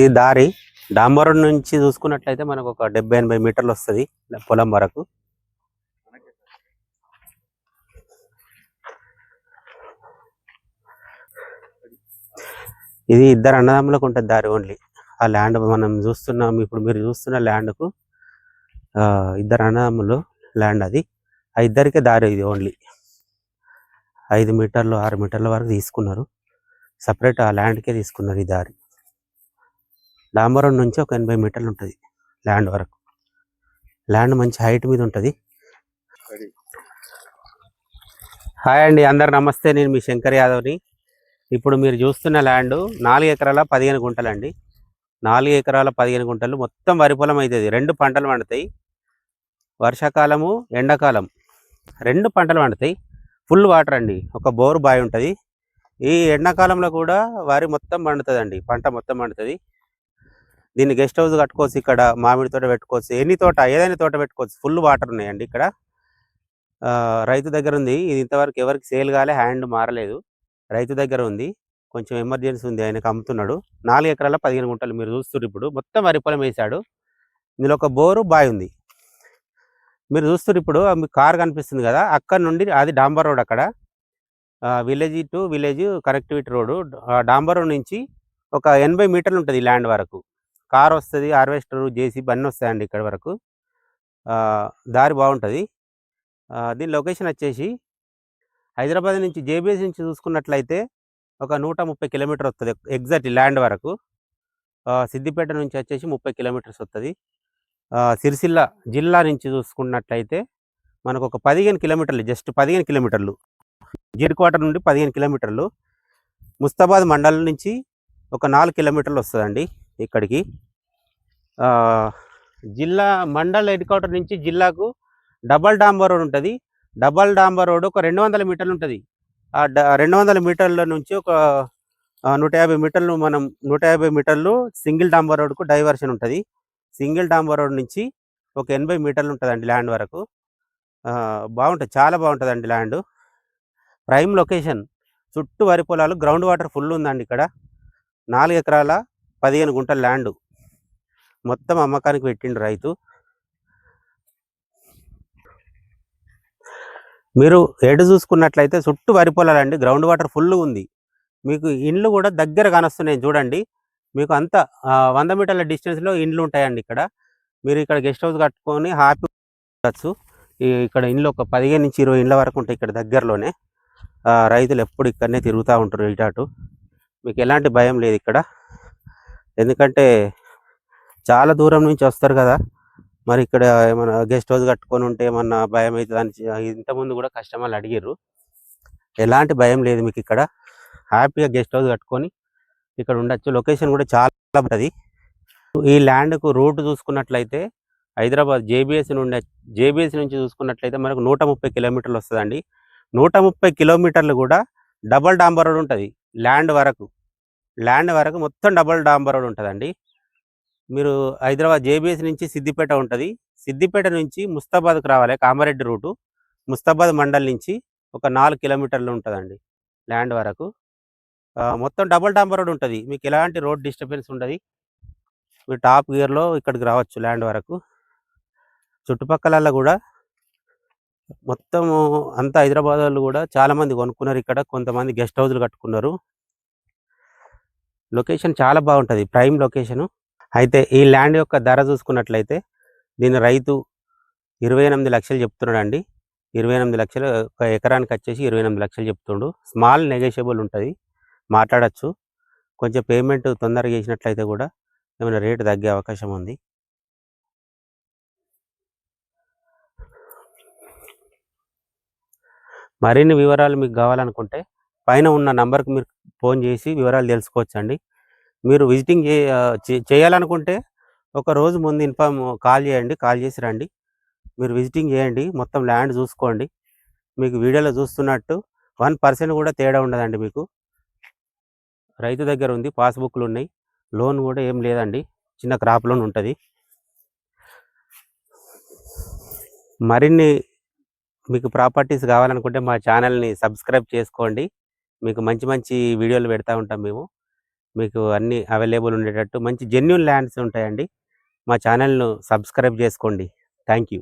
ఈ దారి డాంబరం నుంచి చూసుకున్నట్లయితే మనకు ఒక డెబ్బై ఎనభై మీటర్లు వస్తుంది పొలం వరకు. ఇది ఇద్దరు అన్నదమ్ములకు ఉంటుంది దారి ఓన్లీ. ఆ ల్యాండ్ మనం చూస్తున్నాం ఇప్పుడు మీరు చూస్తున్న ల్యాండ్కు ఇద్దరు అన్నదమ్ములు ల్యాండ్ అది. ఆ ఇద్దరికే దారి ఇది ఓన్లీ. ఐదు మీటర్లు ఆరు మీటర్ల వరకు తీసుకున్నారు. సపరేట్ ఆ ల్యాండ్కే తీసుకున్నారు ఈ దారి. డాంబరం నుంచి ఒక ఎనభై మీటర్లు ఉంటుంది ల్యాండ్ వరకు. ల్యాండ్ మంచి హైట్ మీద ఉంటుంది. హాయ్ అండి అందరు నమస్తే. నేను మీ శంకర్ యాదవ్ని. ఇప్పుడు మీరు చూస్తున్న ల్యాండ్ నాలుగు ఎకరాల పదిహేను గుంటలండి. నాలుగు ఎకరాల పదిహేను గుంటలు. మొత్తం వరి పొలం అవుతుంది రెండు పంటలు పండుతాయి. వర్షాకాలము ఎండాకాలం. రెండు పంటలు పండుతాయి. ఫుల్ వాటర్ అండి. ఒక బోరు బావి ఉంటుంది. ఈ ఎండాకాలంలో కూడా వరి మొత్తం పండుతుందండి. పంట మొత్తం పండుతుంది. దీన్ని గెస్ట్ హౌస్ కట్టుకోవచ్చు ఇక్కడ మామిడి తోట పెట్టుకోవచ్చు ఎన్ని తోట ఏదైనా తోట పెట్టుకోవచ్చు. ఫుల్ వాటర్ ఉన్నాయండి ఇక్కడ. ఆ, రైతు దగ్గర ఉంది. ఇది ఇంతవరకు ఎవరికి సేల్ కాలే హ్యాండ్ మారలేదు. రైతు దగ్గర ఉంది. కొంచెం ఎమర్జెన్సీ ఉంది ఆయనకు అమ్ముతున్నాడు. నాలుగు ఎకరాల పదిహేను గుంటలు మీరు చూస్తున్నారు ఇప్పుడు. మొత్తం వరి పొలం వేశాడు ఇందులో ఒక బోరు బాయ్ ఉంది. మీరు చూస్తున్నారు ఇప్పుడు మీకు మీ కార్ కనిపిస్తుంది కదా. అక్కడ నుండి అది డాంబర్ రోడ్ అక్కడ. Village to village connectivity road డాంబర్ road నుంచి ఒక ఎనభై మీటర్లు ఉంటుంది ఈ ల్యాండ్ వరకు. కార్ వస్తుంది హార్వెస్టర్ జేసీబీ అన్నీ వస్తాయండి ఇక్కడ వరకు. దారి బాగుంటుంది దీని లొకేషన్ వచ్చేసి హైదరాబాద్ నుంచి జేబీఎస్ నుంచి చూసుకున్నట్లయితే ఒక నూట ముప్పై కిలోమీటర్ వస్తుంది ఎగ్జాక్ట్ ల్యాండ్ వరకు. సిద్దిపేట నుంచి వచ్చేసి ముప్పై కిలోమీటర్స్ వస్తుంది సిరిసిల్ల జిల్లా నుంచి చూసుకున్నట్లయితే మనకు ఒక పదిహేను కిలోమీటర్లు జస్ట్ పదిహేను కిలోమీటర్లు. హెడ్ క్వార్టర్ నుండి పదిహేను కిలోమీటర్లు. ముస్తాబాద్ మండలం నుంచి ఒక నాలుగు కిలోమీటర్లు వస్తుందండి. ఇక్కడికి. జిల్లా మండల్ హెడ్ క్వార్టర్ నుంచి జిల్లాకు డబల్ డాంబర్ రోడ్ ఉంటుంది. డబల్ డాంబర్ రోడ్ ఒక రెండు వందల మీటర్లు ఉంటుంది. ఆ డ రెండు వందల మీటర్ల నుంచి ఒక నూట యాభై మీటర్లు మనం నూట యాభై మీటర్లు సింగిల్ డాంబర్ రోడ్కు డైవర్షన్ ఉంటుంది. సింగిల్ డాంబర్ రోడ్ నుంచి ఒక ఎనభై మీటర్లు ఉంటుందండి ల్యాండ్ వరకు. బాగుంటుంది చాలా బాగుంటుందండి ల్యాండ్. ప్రైమ్ లొకేషన్ చుట్టూ వరి పొలాలు గ్రౌండ్ వాటర్ ఫుల్ ఉందండి ఇక్కడ. నాలుగు ఎకరాల పదిహేను గుంటల ల్యాండ్ మొత్తం అమ్మకానికి పెట్టిండు రైతు. మీరు ఎడు చూసుకున్నట్లయితే చుట్టూ వరి పొలాలండి గ్రౌండ్ వాటర్ ఫుల్ ఉంది. మీకు ఇండ్లు కూడా దగ్గర కానొస్తున్నాయి చూడండి. మీకు అంత వంద మీటర్ల డిస్టెన్స్లో ఇండ్లు ఉంటాయండి ఇక్కడ. మీరు ఇక్కడ గెస్ట్ హౌస్ కట్టుకొని హ్యాపీ ఉండొచ్చు. ఇక్కడ ఇండ్లు ఒక పదిహేను నుంచి ఇరవై ఇండ్ల వరకు ఉంటాయి ఇక్కడ దగ్గరలోనే. రైతులు ఎప్పుడు ఇక్కడనే తిరుగుతూ ఉంటారు ఇటు మీకు ఎలాంటి భయం లేదు ఇక్కడ. ఎందుకంటే చాలా దూరం నుంచి వస్తారు కదా. మరి ఇక్కడ ఏమైనా గెస్ట్ హౌస్ కట్టుకొని ఉంటే ఏమన్నా భయం అవుతుంది అని ఇంతకుముందు కూడా కస్టమర్లు అడిగారు ఎలాంటి భయం లేదు మీకు ఇక్కడ. హ్యాపీగా గెస్ట్ హౌస్ కట్టుకొని ఇక్కడ ఉండొచ్చు. లొకేషన్ కూడా చాలా బాగుంటుంది. ఈ ల్యాండ్కు రూట్ చూసుకున్నట్లయితే హైదరాబాద్ జేబీఎస్ నుండి జేబీఎస్ నుంచి చూసుకున్నట్లయితే మనకు నూట ముప్పై కిలోమీటర్లు వస్తుందండి. నూట ముప్పై కిలోమీటర్లు కూడా డబల్ డాంబర్ రోడ్ ఉంటుంది ల్యాండ్ వరకు. ల్యాండ్ వరకు మొత్తం డబల్ డాంబర్ రోడ్ ఉంటుందండి. మీరు హైదరాబాద్ జేబీఎస్ నుంచి సిద్దిపేట ఉంటుంది. సిద్దిపేట నుంచి ముస్తాబాద్కి రావాలి కామారెడ్డి రూటు. ముస్తాబాద్ మండల్ నుంచి ఒక నాలుగు కిలోమీటర్లు ఉంటుందండి ల్యాండ్ వరకు. మొత్తం డబుల్ డాంబర్ రోడ్ ఉంటుంది. మీకు ఎలాంటి రోడ్ డిస్టర్బెన్స్ ఉండదు. మీరు టాప్ గియర్లో ఇక్కడికి రావచ్చు ల్యాండ్ వరకు. చుట్టుపక్కల కూడా మొత్తము అంతా హైదరాబాద్ వాళ్ళు కూడా చాలామంది కొనుక్కున్నారు ఇక్కడ. కొంతమంది గెస్ట్ హౌస్లు కట్టుకున్నారు. లొకేషన్ చాలా బాగుంటుంది. Prime location. అయితే ఈ ల్యాండ్ యొక్క ధర చూసుకున్నట్లయితే దీని రైతు ఇరవై ఎనిమిది లక్షలు చెప్తున్నాడండి. ఇరవై ఎనిమిది లక్షలు ఒక ఎకరానికి వచ్చేసి ఇరవై ఎనిమిది లక్షలు చెప్తుండు. స్మాల్ నెగోషియబుల్ ఉంటుంది. మాట్లాడచ్చు. కొంచెం పేమెంట్ తొందరగా చేసినట్లయితే కూడా ఏమైనా రేటు తగ్గే అవకాశం ఉంది. మరిన్ని వివరాలు మీకు కావాలనుకుంటే పైన ఉన్న నంబర్కి మీరు ఫోన్ చేసి వివరాలు తెలుసుకోవచ్చండి. మీరు విజిటింగ్ చే చే- చేయాలనుకుంటే ఒక రోజు ముందు ఇన్ఫామ్ కాల్ చేయండి కాల్ చేసి రండి. మీరు విజిటింగ్ చేయండి మొత్తం ల్యాండ్ చూసుకోండి. మీకు వీడియోలో చూస్తున్నట్టు వన్ పర్సెంట్ కూడా తేడా ఉండదండి మీకు. రైతు దగ్గర ఉంది పాస్బుక్లు ఉన్నాయి. లోన్ కూడా ఏం లేదండి చిన్న క్రాప్ లోన్ ఉంటుంది. మరిన్ని మీకు ప్రాపర్టీస్ కావాలనుకుంటే మా ఛానల్ని సబ్స్క్రైబ్ చేసుకోండి. మీకు మంచి మంచి వీడియోలు పెడతా ఉంటాం మేము. మీకు అన్ని అవైలబుల్ ఉండేటట్టు మంచి జెన్యున్ ల్యాండ్స్ ఉంటాయండి. మా ఛానల్ను సబ్స్క్రైబ్ చేసుకోండి. Thank you